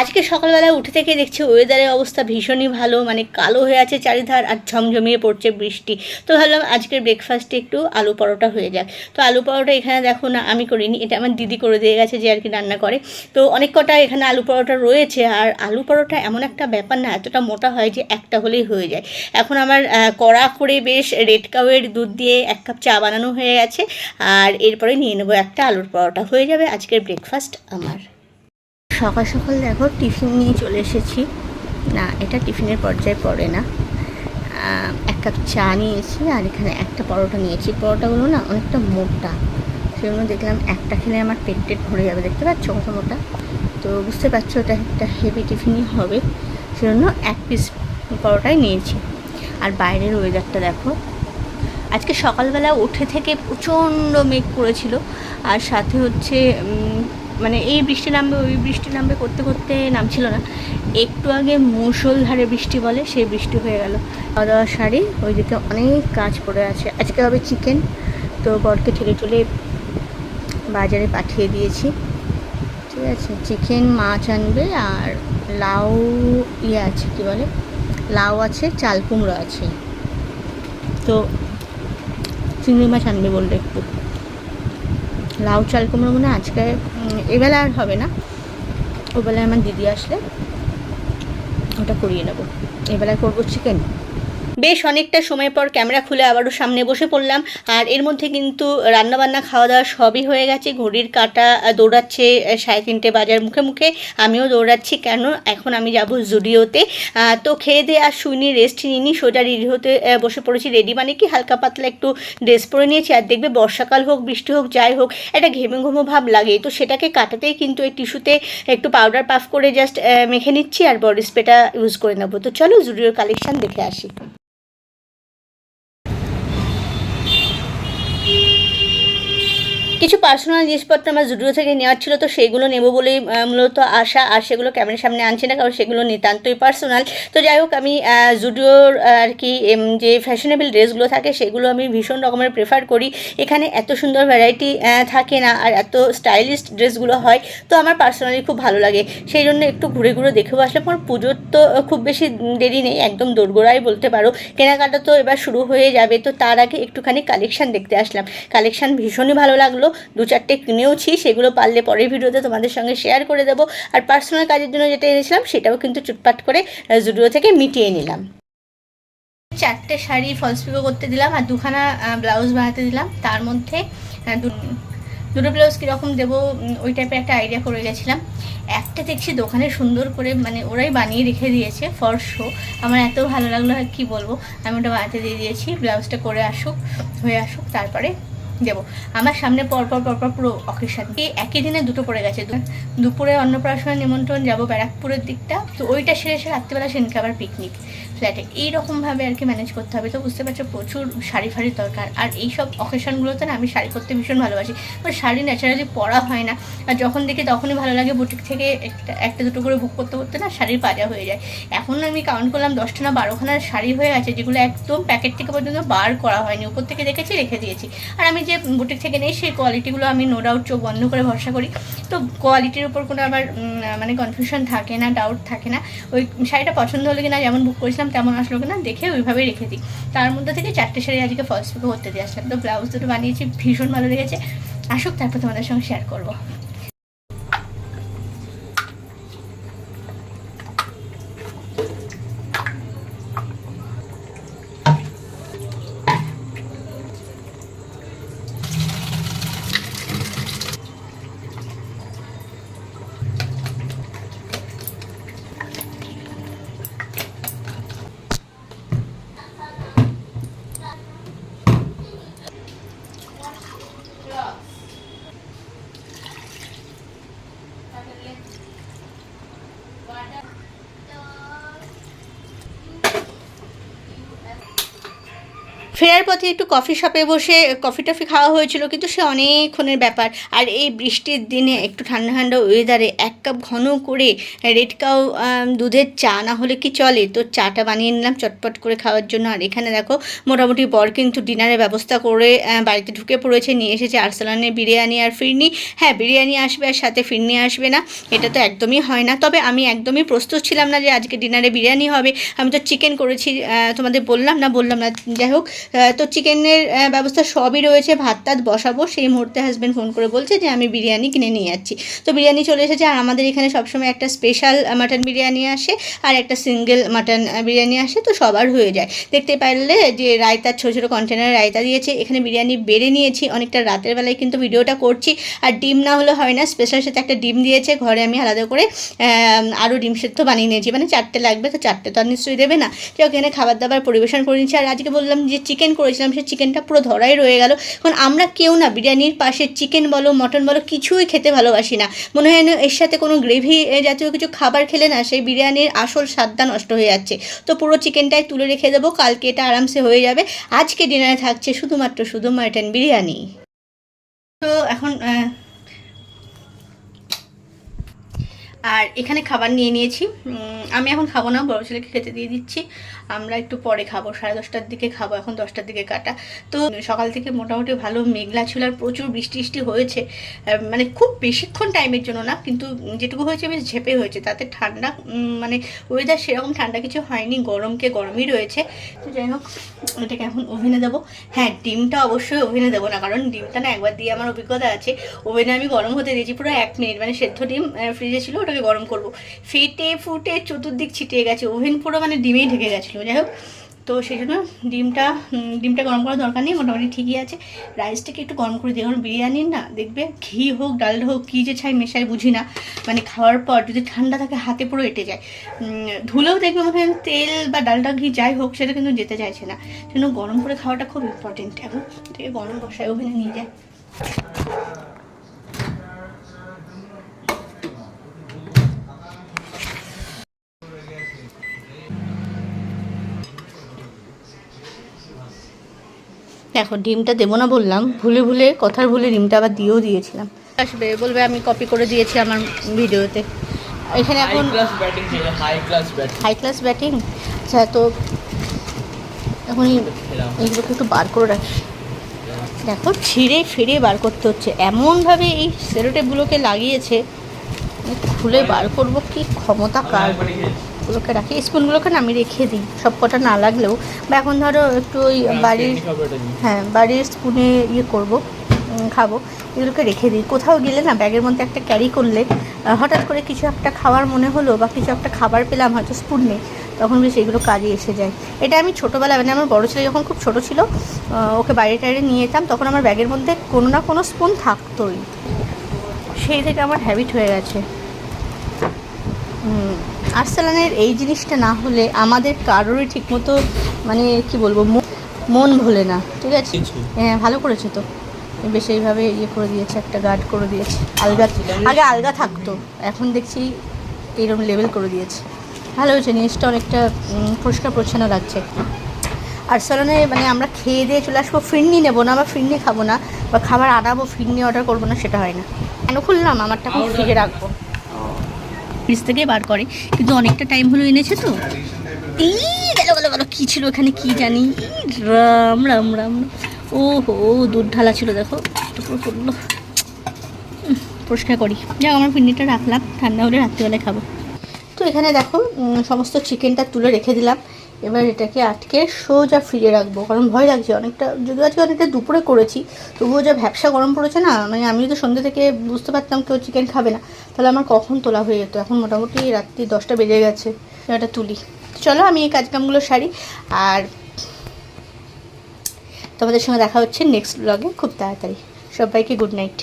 আজকে সকালবেলা উঠে থেকে দেখছি ওয়েদারের অবস্থা ভীষণই ভালো মানে কালো হয়ে আছে চারিধার আর ঝমঝমিয়ে পড়ছে বৃষ্টি। তো ভাবলাম আজকের ব্রেকফাস্টে একটু আলু পরোটা হয়ে যাক। তো আলু পরোটা এখানে দেখো না, আমি করিনি, এটা আমার দিদি করে দিয়ে গেছে যে আর কি রান্না করে। তো অনেক কটা এখানে আলু পরোটা রয়েছে, আর আলু পরোটা এমন একটা ব্যাপার না, এতটা মোটা হয় যে একটা হলেই হয়ে যায়। এখন আমার কড়া করে বেশ রেড কাউয়ের দুধ দিয়ে এক কাপ চা বানানো হয়ে গেছে, আর এরপরে নিয়ে নেব একটা আলুর পরোটা। হয়ে যাবে আজকের ব্রেকফাস্ট আমার। সকাল সকাল দেখো টিফিন নিয়ে চলে এসেছি। না, এটা টিফিনের পর্যায়ে পড়ে না। এক কাপ চা নিয়েছি আর এখানে একটা পরোটা নিয়েছি। পরোটাগুলো না অনেকটা মোটা। সেজন্য দেখলাম একটা খেলে আমার পেট টেট ভরে যাবে, দেখতে পাচ্ছ কত মোটা? তো বুঝতে পারছ ওটা একটা হেভি টিফিনই হবে। সেজন্য এক পিস পরোটাই নিয়েছি। আর বাইরের ওয়েদারটা দেখো। আজকে সকালবেলা উঠে থেকে প্রচণ্ড মেঘ করেছিল। আর সাথে হচ্ছে মানে এই বৃষ্টি নামবে, ওই বৃষ্টি নামবে করতে করতে নামছিল না। একটু আগে মুষলধারে বৃষ্টি বলে, সেই বৃষ্টি হয়ে গেল। খাওয়া দাওয়া শাড়ি ওইদিকে অনেক কাজ পড়ে আছে। আজকে হবে চিকেন, তো বরকে ঠেলে ঠেলে বাজারে পাঠিয়ে দিয়েছি। ঠিক আছে, চিকেন, মাছ আনবে আর লাউ ইয়ে আছে, কি বলে? লাউ আছে, চাল কুমড়ো আছে। তো চিংড়ি মাছ আনবে বলল একটু। লাউ চাল কুমড়ো মনে আজকে এবেলা আর হবে না। ওবেলায় আমার দিদি আসলে ওটা করিয়ে নেব। এবেলায় করব চিকেন বেশ অনেকটা সময় পর ক্যামেরা খুলে আবারও সামনে বসে পড়লাম। আর এর মধ্যে কিন্তু রান্নাবান্না খাওয়া দাওয়া সবই হয়ে গেছে। ঘড়ির কাটা দৌড়াচ্ছে সাড়ে তিনটে বাজার মুখে মুখে। আমিও দৌড়াচ্ছি কেন? এখন আমি যাব জুডিওতে। তো খেয়ে দিয়ে আর শুইনি রেস্ট নিইনি সোজা রেডি হতে বসে পড়েছি রেডি মানে কি? হালকা পাতলা একটু ড্রেস পরে নিয়েছি। আর দেখবে বর্ষাকাল হোক, বৃষ্টি হোক, যাই হোক, একটা ঘেমে ঘুমো ভাব লাগে। তো সেটাকে কাটাতেই কিন্তু এই টিস্যুতে একটু পাউডার পাফ করে জাস্ট মেখে নিচ্ছি। আর বডি স্প্রেটা ইউজ করে নেব। তো চলো জুডিওর কালেকশান দেখে আসি। কিছু পার্সোনাল জিনিসপত্র আমার জুডিও থেকে নেওয়ার ছিল, তো সেগুলো নেব বলেই মূলত আশা, আর সেগুলো ক্যামেরার সামনে আনছি না, কারণ সেগুলো নিতান্তই পার্সোনাল তো যাই হোক, আমি জুডিওর আর কি যে ফ্যাশনেবল ড্রেসগুলো থাকে, সেগুলো আমি ভীষণ রকমের প্রেফার করি। এখানে এত সুন্দর ভ্যারাইটি থাকে না, আর এত স্টাইলিশ ড্রেসগুলো হয়, তো আমার পার্সোনালি খুব ভালো লাগে। সেই জন্য একটু ঘুরে ঘুরে দেখেও আসলাম আমার পুজোর তো খুব বেশি দেরি নেই, একদম দোরগোড়াই বলতে পারো। কেনাকাটা তো এবার শুরু হয়ে যাবে, তো তার আগে একটুখানি কালেকশান দেখতে আসলাম। কালেকশান ভীষণই ভালো লাগল। দু চারটে কিনেওছি সেগুলো পারলে পরের ভিডিওতে তোমাদের সঙ্গে শেয়ার করে দেবো। আর পার্সোনাল কাজের জন্য যেটা এনেছিলাম, সেটাও কিন্তু চুটপাট করে জুডিও থেকে মিটিয়ে নিলাম। চারটে শাড়ি ফলস পিকো করতে দিলাম, আর দুখানা ব্লাউজ বানাতে দিলাম। তার মধ্যে দুটো ব্লাউজ কীরকম দেবো ওই টাইপের একটা আইডিয়া করে গেছিলাম একটা দেখছি দোকানে সুন্দর করে মানে ওরাই বানিয়ে রেখে দিয়েছে ফর শো আমার এত ভালো লাগল, আর কি বলব? আমি ওটা বানাতে দিয়ে দিয়েছি ব্লাউজটা করে আসুক, হয়ে আসুক, তারপরে দেবো আমার সামনে পরপর পরপর পুরো অকেশন এই একই দিনে দুটো পড়ে গেছে। দুপুরে অন্নপ্রাশনের নিমন্ত্রণ যাব ব্যারাকপুরের দিকটা। তো ওইটা সেরে সে রাত্রিবেলা সেদিনকে আবার পিকনিক ফ্ল্যাটে এইরকমভাবে আর কি ম্যানেজ করতে হবে। তো বুঝতে পারছ, প্রচুর শাড়ি ফাড়ির দরকার। আর এই সব অকেশনগুলোতে না আমি শাড়ি পরতে ভীষণ ভালোবাসি। আমার শাড়ি ন্যাচারালি পরা হয় না। আর যখন দেখি তখনই ভালো লাগে বুটিক থেকে একটা একটা দুটো করে বুক করতে করতে না শাড়ির পাজা হয়ে যায়। এখন আমি কাউন্ট করলাম দশটা না বারোখানার শাড়ি হয়ে আছে, যেগুলো একদম প্যাকেট থেকে পর্যন্ত বার করা হয়নি। উপর থেকে দেখেছি, রেখে দিয়েছি। আর আমি যে বুটিক থেকে নেই, সেই কোয়ালিটিগুলো আমি নো ডাউট চোখ বন্ধ করে ভরসা করি। তো কোয়ালিটির উপর কোনো আবার মানে কনফিউশন থাকে না ডাউট থাকে না। ওই শাড়িটা পছন্দ হলো কিনা যেমন বুক করেছিলাম তেমন আসলো কিনা, দেখে ওইভাবেই রেখে দিই। তার মধ্যে থেকে চারটে শাড়ি আজকে ফার্স্ট পিকো করতে দিয়ে আসলাম। তো ব্লাউজ দুটো বানিয়েছি, ভীষণ ভালো লেগেছে। আসুক, তারপর তোমাদের সঙ্গে শেয়ার করব। ফেরার পথে একটু কফি শপে বসে কফি টফি খাওয়া হয়েছিল, কিন্তু সে অনেকক্ষণের ব্যাপার। আর এই বৃষ্টির দিনে একটু ঠান্ডা ঠান্ডা ওয়েদারে এক কাপ ঘন করে রেড কাউ দুধের চা না হলে কি চলে? তো চাটা বানিয়ে নিলাম চটপট করে খাওয়ার জন্য। আর এখানে দেখো, মোটামুটি বর কিন্তু ডিনারের ব্যবস্থা করে বাড়িতে ঢুকে পড়েছে, নিয়ে এসেছে আরসালানের বিরিয়ানি আর ফিরনি। হ্যাঁ বিরিয়ানি আসবে আর সাথে ফিরনি আসবে না, এটা তো একদমই হয় না। তবে আমি একদমই প্রস্তুত ছিলাম না যে আজকে ডিনারে বিরিয়ানি হবে। আমি তো চিকেন করেছি তোমাদের বললাম না বললাম না, যাই হোক। তো চিকেনের ব্যবস্থা সবই রয়েছে। ভাত টাত বসাবো। সেই মুহূর্তে হাজব্যান্ড ফোন করে বলছে যে, আমি বিরিয়ানি কিনে নিয়ে যাচ্ছি। তো বিরিয়ানি চলে এসেছে। আর আমাদের এখানে সবসময় একটা স্পেশাল মাটন বিরিয়ানি আসে আর একটা সিঙ্গেল মাটন বিরিয়ানি আসে। তো সবার হয়ে যায়। দেখতে পারলে যে রায়তার ছোটো ছোটো কন্টেনারে রায়তা দিয়েছে। এখানে বিরিয়ানি বেড়ে নিয়েছি। অনেকটা রাতের বেলায় কিন্তু ভিডিওটা করছি। আর ডিম না হলে হয় না। স্পেশাল সাথে একটা ডিম দিয়েছে। ঘরে আমি আলাদা করে আরও ডিম সেদ্ধ বানিয়ে নিয়েছি। মানে চারটে লাগবে, তো চারটে তো আর নিশ্চয়ই দেবে না। তো ওখানে খাবার দাবার পরিবেশন করে নিচ্ছি। আর আজকে বললাম যে চিকেন করেছিলাম সে চিকেনটা পুরো ধরাই রয়ে গেল। কারণ আমরা কেউ না, বিরিয়ানির পাশে চিকেন বলো মটন বলো, কিছুই খেতে ভালোবাসি না। মনে হয় না এর সাথে কোনো গ্রেভি জাতীয় কিছু খাবার খেলে না, সেই বিরিয়ানির আসল স্বাদটা নষ্ট হয়ে যাচ্ছে। তো পুরো চিকেনটাই তুলে রেখে দেবো, কালকে এটা আরামসে হয়ে যাবে। আজকে ডিনারে থাকছে শুধুমাত্র শুধু মাটন বিরিয়ানি। তো এখন আর এখানে খাবার নিয়ে নিয়েছি। আমি এখন খাব না, বড় ছেলেকে খেতে দিয়ে দিচ্ছি। আমরা একটু পরে খাব, সাড়ে দশটার দিকে খাব, এখন দশটার দিকে কাটা। তো সকাল থেকে মোটামুটি ভালো মেঘলা ছিল আর প্রচুর বৃষ্টি বৃষ্টি হয়েছে। মানে খুব বেশিক্ষণ টাইমের জন্য না, কিন্তু যেটুকু হয়েছে বেশ ঝেপে হয়েছে। তাতে ঠান্ডা মানে ওয়েদার সেরকম ঠান্ডা কিছু হয়নি, গরমকে গরমই রয়েছে। তো যাই হোক, এটাকে এখন ওভেনে দেবো। হ্যাঁ ডিমটা অবশ্যই ওভেনে দেবো না, কারণ ডিমটা না একবার দিয়ে আমার অভিজ্ঞতা আছে। ওভেনে আমি গরম হতে দিয়েছি পুরো এক মিনিট মানে সেদ্ধ ডিম ফ্রিজে ছিল ওটাকে গরম করব। ফেটে ফুটে চতুর্দিক ছিটিয়ে গেছে। ওভেন পুরো মানে ডিমেই ঢেকে গেছিল। যাই হোক, তো সেই জন্য ডিমটা ডিমটা গরম করার দরকার নেই। মোটামুটি ঠিকই আছে। রাইসটাকে একটু গরম করে দিই। কারণ বিরিয়ানির না, দেখবে ঘি হোক, ডাল হোক, কী যে ছাই মেশাই বুঝি না। মানে খাওয়ার পর যদি ঠান্ডা থাকে, হাতে পুরো এঁটে যায়। ধুলেও দেখবে মনে হয় তেল বা ডালটা ঘি যাই হোক, সেটা কিন্তু যেতে চাইছে না। সেজন্য গরম করে খাওয়াটা খুব ইম্পর্টেন্ট এখন থেকে গরম বসায় ওভেনে নিয়ে যায়। দেখো ডিমটা দেবো না বললাম ভুলে ভুলে কথার ভুলে ডিমটা আবার দিয়েও দিয়েছিলাম। আসবে বলবে আমি কপি করে দিয়েছি আমার ভিডিওতে। এখানে এখন ক্লাস ব্যাটিং ছিল হাই ক্লাস ব্যাটিং আচ্ছা তো এখন এইগুলোকে একটু বার করে রাখি। দেখো ছিঁড়ে ফিরে বার করতে হচ্ছে। এমনভাবে এই সেরোটেপগুলোকে লাগিয়েছে খুলে বার করব কি ক্ষমতা কার? গুলোকে রাখি। স্পুনগুলোকে না আমি রেখে দিই সব কটা না লাগলেও। বা এখন ধরো একটু ওই বাড়ির হ্যাঁ বাড়ির স্পুনে ইয়ে করব খাব এগুলোকে রেখে দিই। কোথাও গেলে না ব্যাগের মধ্যে একটা ক্যারি করলে হঠাৎ করে কিছু একটা খাওয়ার মনে হলো বা কিছু একটা খাবার পেলাম হয়তো স্পুন নেই তখন বেশ এগুলো কাজে এসে যায়। এটা আমি ছোটোবেলা মানে আমার বড়ো ছেলে যখন খুব ছোট ছিল ওকে বাইরে টাইরে নিয়ে যেতাম তখন আমার ব্যাগের মধ্যে কোনো না কোনো স্পুন থাকতোই। সেই থেকে আমার হ্যাবিট হয়ে গেছে। হুম, আর্সেলানের এই জিনিসটা না হলে আমাদের কারোরই ঠিকমতো মানে কি বলব মন- ভোলে না ঠিক আছে? হ্যাঁ ভালো করেছে তো। বেশ এইভাবে ইয়ে করে দিয়েছে একটা গার্ড করে দিয়েছে। আলগা আগে আলগা থাকতো এখন দেখছি এইরকম লেভেল করে দিয়েছে। ভালো হয়েছে জিনিসটা অনেকটা পরিষ্কার পরিচ্ছন্ন লাগছে। আর আর্সেলানে মানে আমরা খেয়ে দিয়ে চলে আসব ফিরনি নেব না বা ফিরনি খাব না বা খাবার আনাবো ফিরনি অর্ডার করব না সেটা হয় না। কেন খুললাম? আমারটা ফ্রিজে রাখব। ফ্রিজ থেকে বার করে। কিন্তু অনেকটা টাইম হলো এনেছে তো। এই গেল গেল গেল কী ছিল ওখানে কি জানি? রাম রাম রাম। ও হো দুধ ঢালা ছিল, দেখো। করল পুরো পরিষ্কার করি। যাক আমার পিন্ডিটা রাখলাম। ঠান্ডা হলে রাত্রিবেলায় খাব। তো এখানে দেখো সমস্ত চিকেনটা তুলে রেখে দিলাম। এবার এটাকে আটকে সোজা ফ্রিজে রাখব, কারণ ভয় লাগছে। অনেকটা, যদিও আজকে অনেকটা দুপুরে করেছি, তবুও যা ভ্যাবসা গরম পড়েছে না মানে আমি তো সন্ধ্যে থেকে বুঝতে পারতাম কেউ চিকেন খাবে না। তাহলে আমার কখন তোলা হয়ে যেত? এখন মোটামুটি রাত্রি দশটা বেজে গেছে এটা তুলি। চলো আমি এই কাজকামগুলো সারি, আর তোমাদের সঙ্গে দেখা হচ্ছে নেক্সট ব্লগে খুব তাড়াতাড়ি। সবাইকে গুড নাইট